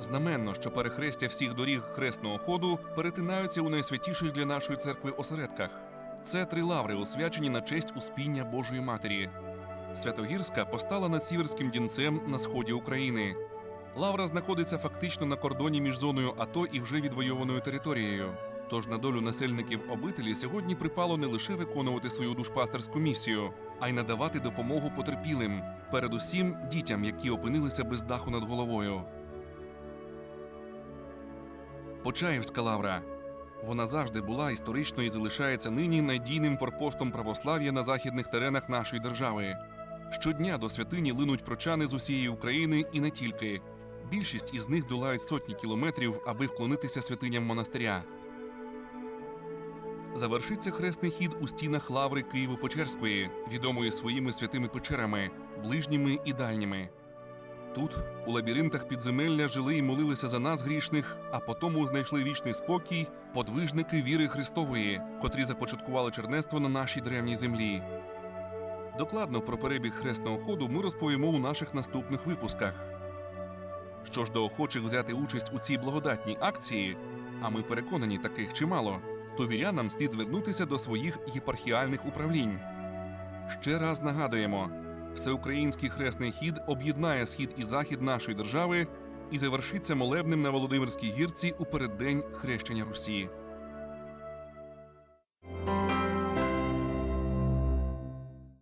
Знаменно, що перехрестя всіх доріг хресного ходу перетинаються у найсвятіших для нашої церкви осередках. Це три лаври, освячені на честь успіння Божої Матері. Святогірська постала над сіверським дінцем на сході України. Лавра знаходиться фактично на кордоні між зоною АТО і вже відвойованою територією. Тож на долю насельників обителі сьогодні припало не лише виконувати свою душпастерську місію, а й надавати допомогу потерпілим, передусім дітям, які опинилися без даху над головою. Почаївська лавра. Вона завжди була історично і залишається нині надійним форпостом православ'я на західних теренах нашої держави. Щодня до святині линуть прочани з усієї України і не тільки. Більшість із них долають сотні кілометрів, аби вклонитися святиням монастиря. Завершиться хресний хід у стінах лаври Києво-Печерської, відомої своїми святими печерами, ближніми і дальніми. Тут, у лабіринтах підземелля, жили і молилися за нас грішних, а потому знайшли вічний спокій подвижники віри Христової, котрі започаткували чернецтво на нашій древній землі. Докладно про перебіг хресного ходу ми розповімо у наших наступних випусках. Що ж до охочих взяти участь у цій благодатній акції, а ми переконані таких чимало, то вірянам слід звернутися до своїх єпархіальних управлінь. Ще раз нагадуємо: всеукраїнський хресний хід об'єднає схід і захід нашої держави і завершиться молебнем на Володимирській гірці у переддень хрещення Русі.